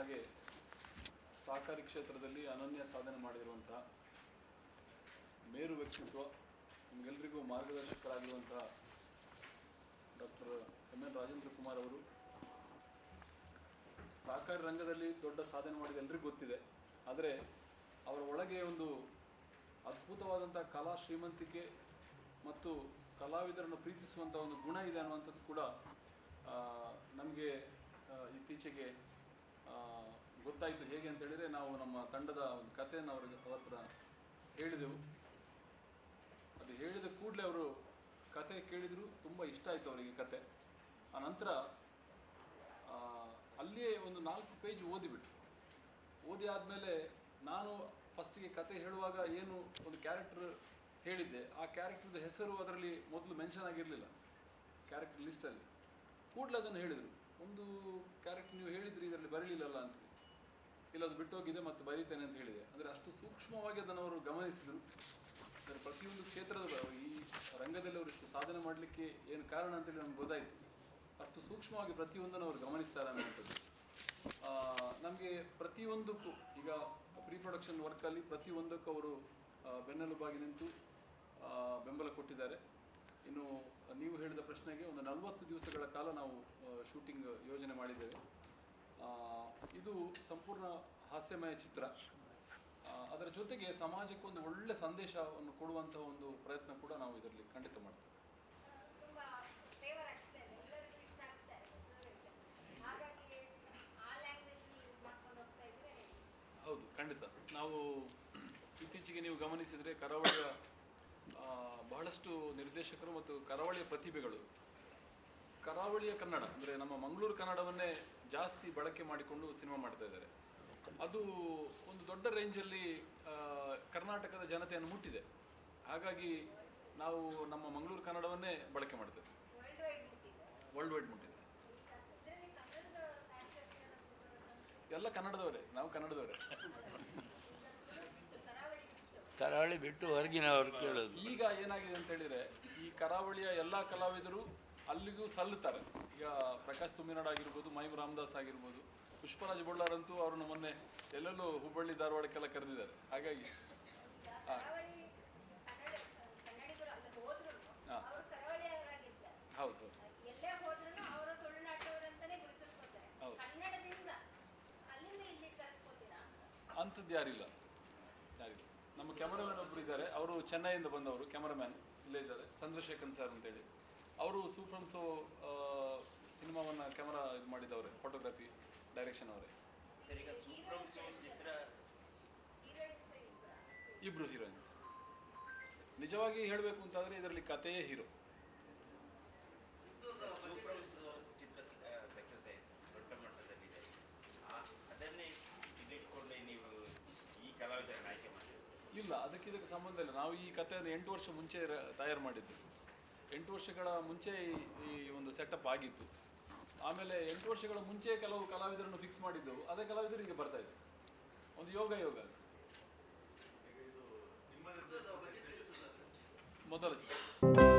ಹಾಗೆ ಸಹಕಾರಿ ಕ್ಷೇತ್ರದಲ್ಲಿ ಅನನ್ಯ ಸಾಧನೆ ಮಾಡಿರುವಂತಹ ಮೇರು ವ್ಯಕ್ತಿತ್ವ ನಿಮಗೆಲ್ಲರಿಗೂ ಮಾರ್ಗದರ್ಶಕರಾಗಿರುವಂತಹ doctor M N Rajendra Kumar ಅವರು. ಸಹಕಾರಿ ರಂಗದಲ್ಲಿ ದೊಡ್ಡ ಸಾಧನೆ ಮಾಡಿದ ಎಲ್ರಿಗೂ ಗೊತ್ತಿದೆ. ಆದರೆ ಅವರ ಒಳಗೆ ಒಂದು ಅದ್ಭುತವಾದಂಥ ಕಲಾ ಶ್ರೀಮಂತಿಕೆ ಮತ್ತು ಕಲಾವಿದರನ್ನು ಪ್ರೀತಿಸುವಂಥ ಒಂದು ಗುಣ ಇದೆ ಅನ್ನುವಂಥದ್ದು ಕೂಡ ನಮಗೆ ಇತ್ತೀಚೆಗೆ ಗೊತ್ತಾಯಿತು ಹೇಗೆ ಅಂತ ಹೇಳಿದ್ರೆ ನಾವು ನಮ್ಮ ತಂಡದ ಒಂದು ಕಥೆಯನ್ನು ಅವ್ರಿಗೆ ಅವ್ರ ಹತ್ರ ಹೇಳಿದೆವು. ಅದು ಹೇಳಿದ ಕೂಡಲೇ ಅವರು ಕತೆ ಕೇಳಿದ್ರು ತುಂಬ ಇಷ್ಟ ಆಯಿತು ಅವರಿಗೆ ಕತೆ ಆ ನಂತರ ಆ, ಅಲ್ಲಿಯೇ ಒಂದು ನಾಲ್ಕು ಪೇಜ್ ಓದಿಬಿಟ್ರು. ಓದಿ ಆದಮೇಲೆ ನಾನು ಫಸ್ಟಿಗೆ ಕತೆ ಹೇಳುವಾಗ ಏನು ಒಂದು ಕ್ಯಾರೆಕ್ಟರ್ ಹೇಳಿದ್ದೆ ಆ ಕ್ಯಾರೆಕ್ಟರ್ದ ಹೆಸರು ಅದರಲ್ಲಿ ಮೊದಲು ಮೆನ್ಷನ್ ಆಗಿರಲಿಲ್ಲ ಕ್ಯಾರೆಕ್ಟರ್ ಲಿಸ್ಟಲ್ಲಿ. ಕೂಡಲೇ ಅದನ್ನು ಹೇಳಿದರು. ಒಂದು ಕ್ಯಾರೆಕ್ಟರ್ ನೀವು ಹೇಳಿದ್ರಿ, ಇದರಲ್ಲಿ ಬರಲಿಲ್ಲಲ್ಲ ಅಂತ. ಇಲ್ಲ, ಅದು ಬಿಟ್ಟೋಗಿದೆ ಮತ್ತೆ ಬರೀತೇನೆ ಅಂತ ಹೇಳಿದೆ. ಅಂದರೆ ಅಷ್ಟು ಸೂಕ್ಷ್ಮವಾಗಿ ಅದನ್ನು ಅವರು ಗಮನಿಸಿದರು. ಅಂದರೆ ಪ್ರತಿಯೊಂದು ಕ್ಷೇತ್ರದ ಈ ರಂಗದಲ್ಲಿ ಅವರು ಇಷ್ಟು ಸಾಧನೆ ಮಾಡಲಿಕ್ಕೆ ಏನು ಕಾರಣ ಅಂತೇಳಿ ನಮ್ಗೆ ಗೊತ್ತಾಯಿತು. ಅಷ್ಟು ಸೂಕ್ಷ್ಮವಾಗಿ ಪ್ರತಿಯೊಂದನ್ನು ಅವರು ಗಮನಿಸ್ತಾರೆ ಅನ್ನುವಂಥದ್ದು. ನಮಗೆ ಪ್ರತಿಯೊಂದಕ್ಕೂ ಈಗ ಪ್ರೀ ಪ್ರೊಡಕ್ಷನ್ ವರ್ಕಲ್ಲಿ ಪ್ರತಿಯೊಂದಕ್ಕೂ ಅವರು ಬೆನ್ನೆಲುಬಾಗಿ ನಿಂತು ಬೆಂಬಲ ಕೊಟ್ಟಿದ್ದಾರೆ. ಪ್ರಶ್ನೆಗೆ ಒಂದು ನಲವತ್ತು ದಿವಸಗಳ ಕಾಲ ನಾವು ಶೂಟಿಂಗ್ ಯೋಜನೆ ಮಾಡಿದ್ದೇವೆ. ಆ, ಇದು ಸಂಪೂರ್ಣ ಹಾಸ್ಯಮಯ ಚಿತ್ರ. ಅದರ ಜೊತೆಗೆ ಸಮಾಜಕ್ಕೆ ಒಂದು ಒಳ್ಳೆ ಸಂದೇಶವನ್ನು ಕೊಡುವಂತಹ ಒಂದು ಪ್ರಯತ್ನ ಕೂಡ ನಾವು ಇದರಲ್ಲಿ ಖಂಡಿತ ಮಾಡ್ತೇವೆ. ಹೌದು ಖಂಡಿತ. ನಾವು ಇತ್ತೀಚೆಗೆ ನೀವು ಗಮನಿಸಿದರೆ ಕರಾವಳಿಯ ಬಹಳಷ್ಟು ನಿರ್ದೇಶಕರು ಮತ್ತು ಕರಾವಳಿಯ ಪ್ರತಿಭೆಗಳು. ಕರಾವಳಿಯ ಕನ್ನಡ, ಅಂದರೆ ನಮ್ಮ ಮಂಗಳೂರು ಕನ್ನಡವನ್ನೇ ಜಾಸ್ತಿ ಬಳಕೆ ಮಾಡಿಕೊಂಡು ಸಿನಿಮಾ ಮಾಡ್ತಾ ಇದ್ದಾರೆ. ಅದು ಒಂದು ದೊಡ್ಡ ರೇಂಜಲ್ಲಿ ಕರ್ನಾಟಕದ ಜನತೆಯನ್ನು ಮುಟ್ಟಿದೆ. ಹಾಗಾಗಿ ನಾವು ನಮ್ಮ ಮಂಗಳೂರು ಕನ್ನಡವನ್ನೇ ಬಳಕೆ ಮಾಡ್ತೇವೆ. ವರ್ಲ್ಡ್ ವೈಡ್ ಮುಟ್ಟಿದೆ. ಎಲ್ಲ ಕನ್ನಡದವರೇ, ನಾವು ಕನ್ನಡದವರೇ. ಕರಾವಳಿ ಬಿಟ್ಟು ಹೊರಗಿನವರು ಕೇಳೋದು. ಈಗ ಏನಾಗಿದೆ ಅಂತ ಹೇಳಿದ್ರೆ ಈ ಕರಾವಳಿಯ ಎಲ್ಲ ಕಲಾವಿದರು ಅಲ್ಲಿಗೂ ಸಲ್ಲುತ್ತಾರೆ. ಈಗ ಪ್ರಕಾಶ್ ತುಮ್ಮಿನಾಡ್ ಆಗಿರ್ಬೋದು ಮೈಮ್ ರಾಮದಾಸ್ ಆಗಿರ್ಬೋದು ಪುಷ್ಪರಾಜ್ ಬಳ್ಳಾರಂತೂ ಅವ್ರನ್ನ ಮೊನ್ನೆ ಎಲ್ಲೆಲ್ಲೂ ಹುಬ್ಬಳ್ಳಿ ಧಾರವಾಡಕ್ಕೆಲ್ಲ ಕರೆದಿದ್ದಾರೆ. ಹಾಗಾಗಿ ಹೌದು. ಹೌದು. ಎಲ್ಲೇ ಹೋದ್ರು ಅವರು ತುಳುನಾಟವರಂತಾನೆ ಗುರುತಿಸ್ಕೊತಾರೆ ಕನ್ನಡದಿಂದ ಅಲ್ಲಿಂದ ಇಲ್ಲಿ ಕರೆಸ್ಕೊತೀರಾ? ಅಂಥದ್ದು ಯಾರಿಲ್ಲ. ಯಾರಿಲ್ಲ. ನಮ್ಮ ಕ್ಯಾಮರಾಮನ್ ಒಬ್ರು ಇದ್ದಾರೆ. ಅವರು ಚೆನ್ನೈಯಿಂದ ಬಂದವರು ಕ್ಯಾಮರಾಮ್ಯಾನ್ ಇಲ್ಲೇ ಇದ್ದಾರೆ ಚಂದ್ರಶೇಖರ್ ಸರ್ ಅಂತೇಳಿ. ಅವರು ಸೂಫ್ರಮ್ ಸೋ ಸಿನಿಮಾವನ್ನ ಕ್ಯಾಮರಾ ಇದು ಮಾಡಿದವರೇ ಫೋಟೋಗ್ರಫಿ ಡೈರೆಕ್ಷನ್ ಅವರೇ. ಇಬ್ರು ಹೀರೋಯಿನ್ಸ್ ನಿಜವಾಗಿ ಹೇಳಬೇಕು ಅಂತಂದ್ರೆ ಇದರಲ್ಲಿ ಕಥೆಯೇ ಹೀರೋ ಸೂಪ್ರಮ್ ಸೋ ಚಿತ್ರ ಸಕ್ಸಸ್ ಆಯಿತು ದೊಡ್ಡ ಮಟ್ಟದಲ್ಲಿದೆ ಆ- ಅದನ್ನೇ ಇದಿಟ್ಕೊಂಡೆ ನೀವು ಈ ಕಲಾವಿದರನ್ನು ಆಯ್ಕೆ ಮಾಡಿದ್ದೀರಿ ಇಲ್ಲ ಅದಕ್ಕೆ ಇದಕ್ಕೆ ಸಂಬಂಧ ಇಲ್ಲ. ನಾವು ಈ ಕಥೆಯನ್ನು ಎಂಟು ವರ್ಷ ಮುಂಚೆ ತಯಾರು ಮಾಡಿದ್ದು. ಎಂಟು ವರ್ಷಗಳ ಮುಂಚೆ ಈ- ಒಂದು ಸೆಟಪ್ ಆಗಿತ್ತು. ಆಮೇಲೆ ಎಂಟು ವರ್ಷಗಳ ಮುಂಚೆ ಕೆಲವು ಕಲಾವಿದರನ್ನು ಫಿಕ್ಸ್ ಮಾಡಿದ್ದೆವು. ಅದೇ ಕಲಾವಿದರು ಈಗ ಬರ್ತಾ ಇದೆ ಒಂದು ಯೋಗ ಯೋಗ. ಅದು. ಮೊದಲ ಚಿತ್ರ.